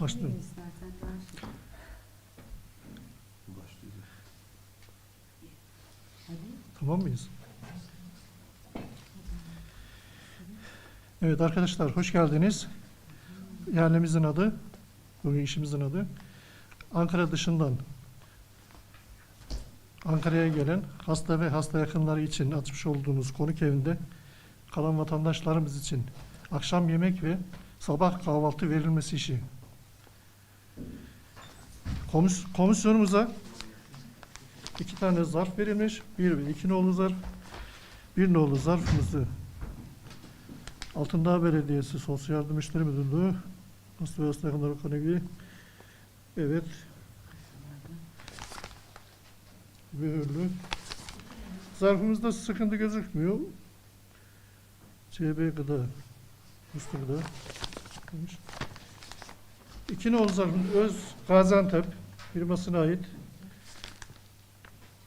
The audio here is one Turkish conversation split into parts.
Başlıyorum. Tamam mıyız? Evet arkadaşlar hoş geldiniz. Yerlemizin adı, bugün işimizin adı Ankara dışından Ankara'ya gelen hasta ve hasta yakınları için açmış olduğunuz konuk evinde kalan vatandaşlarımız için akşam yemek ve sabah kahvaltı verilmesi işi. Komis- komisyonumuza iki tane zarf verilmiş. Bir ve iki nolu zarf. Bir nolu zarfımızı Altındağ Belediyesi Sosyal Yardım İşleri Müdürlüğü Hasta Yakınları Konuğu Evet. Mühürlü. Zarfımızda sıkıntı gözükmüyor. CB gıda. Üstü gıda. Demiş. İki nolu zarfın Öz Gaziantep firmasına ait.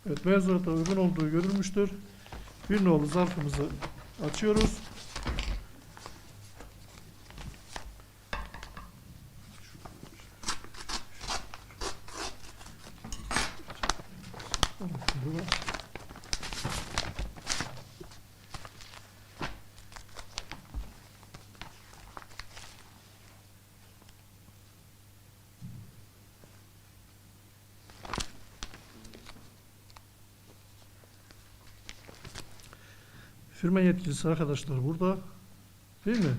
Evet, mevzuata uygun olduğu görülmüştür. Bir nolu zarfımızı açıyoruz. Firma yetkilisi arkadaşlar burada. Değil mi?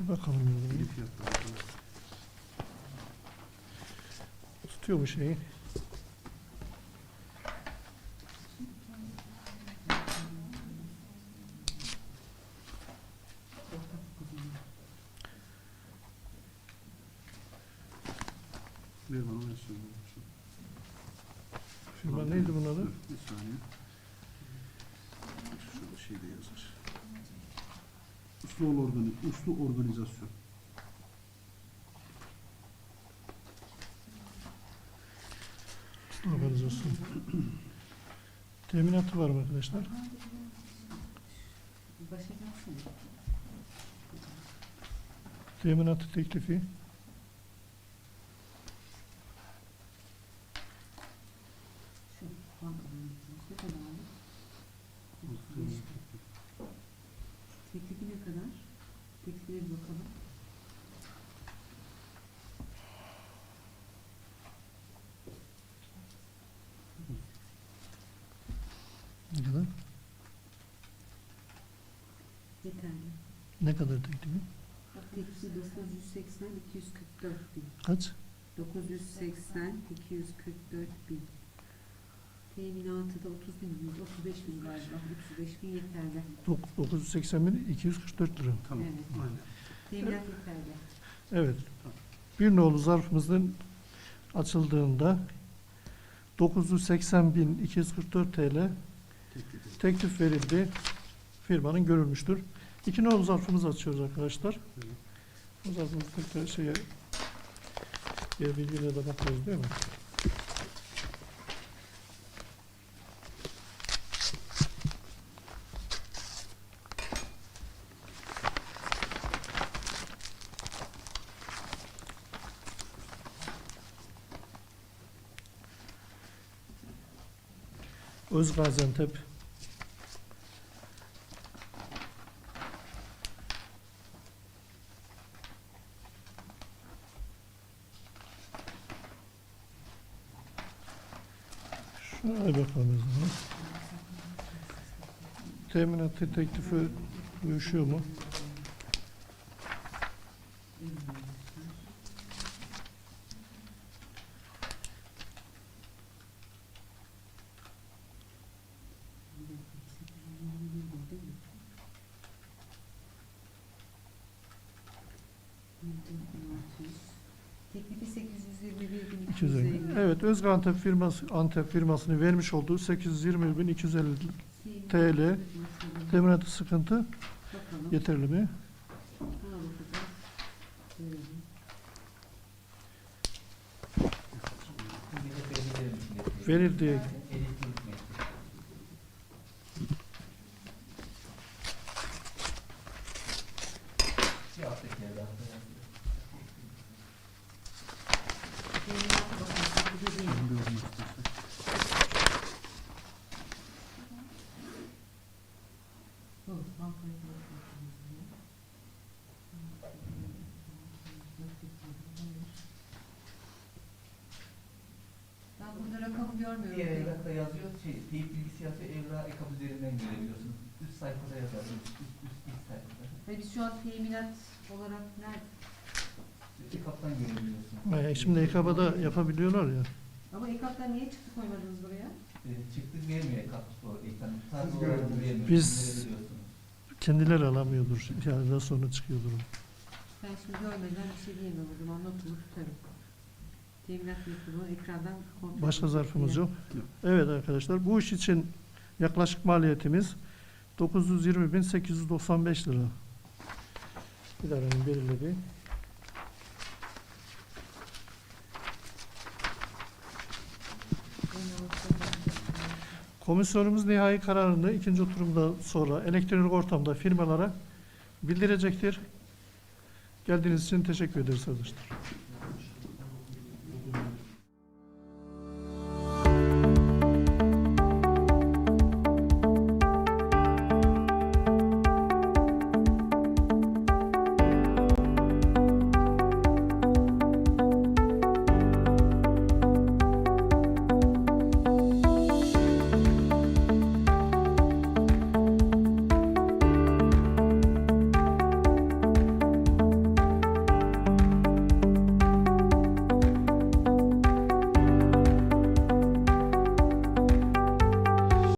Bakalım. Tutuyor mu şeyi? Ver bana söyleyeyim. Firma neydi bunun adı? Bir saniye. Şu şeyde yazar. Uslu, organi uslu organizasyon. Organizasyon. Teminatı var mı arkadaşlar? Teminatı teklifi. Şu bankadan ne kadar abi? Otuz beş. Teklifi ne kadar? Teklifine bir bakalım. Ne kadar? Yeterli. Ne kadar teklifi? Teklifi 980 244 bin. Kaç? 980 244 bin. Teminatı da 30 bin, 35 bin galiba. 35 bin yeterli. Dok- 980 bin 244 lira. Tamam. Evet. Aynen. Teminat yeterli. Evet. Bir nolu zarfımızın açıldığında 980 bin 244 TL Teklif verildi. Firmanın görülmüştür. İki nolu zarfımızı açıyoruz arkadaşlar. O zarfımızı tekrar şeye diğer bilgiyle de bakıyoruz değil mi? Özgaziantep Şuna bakalım o. Teminatı teklifi uyuşuyor mu? Teklifi 821 bin Evet, Özgür Antep firması Antep firmasını vermiş olduğu 820 bin 250 TL teminatı sıkıntı Bakalım. yeterli mi? Verildi. Bir. Gidebilirim bir yazıyor, şey, teyit bilgisi yazıyor, evrağı ekap görebiliyorsunuz. Üst sayfada yazarsınız, biz şu an teminat olarak nerede? EKAP'tan görebiliyorsunuz. E, şimdi EKB'da yapabiliyorlar ya. Ama EKAP'tan niye çıktı koymadınız buraya? E, çıktı vermiyor EKAP o ekran. Tarzı Siz olarak gördünüz. vermiyor. Biz-. Kendileri alamıyordur. Yani daha sonra çıkıyordur. Ben şimdi görmeden bir şey diyemem o zaman notumu tutarım. Teminat ekrandan kontrol Başka zarfımız yok. Yok. Evet arkadaşlar bu iş için yaklaşık maliyetimiz 920.895 lira. İdarenin belirlediği. Komisyonumuz nihai kararını ikinci oturumdan sonra elektronik ortamda firmalara bildirecektir. Geldiğiniz için teşekkür ederiz arkadaşlar.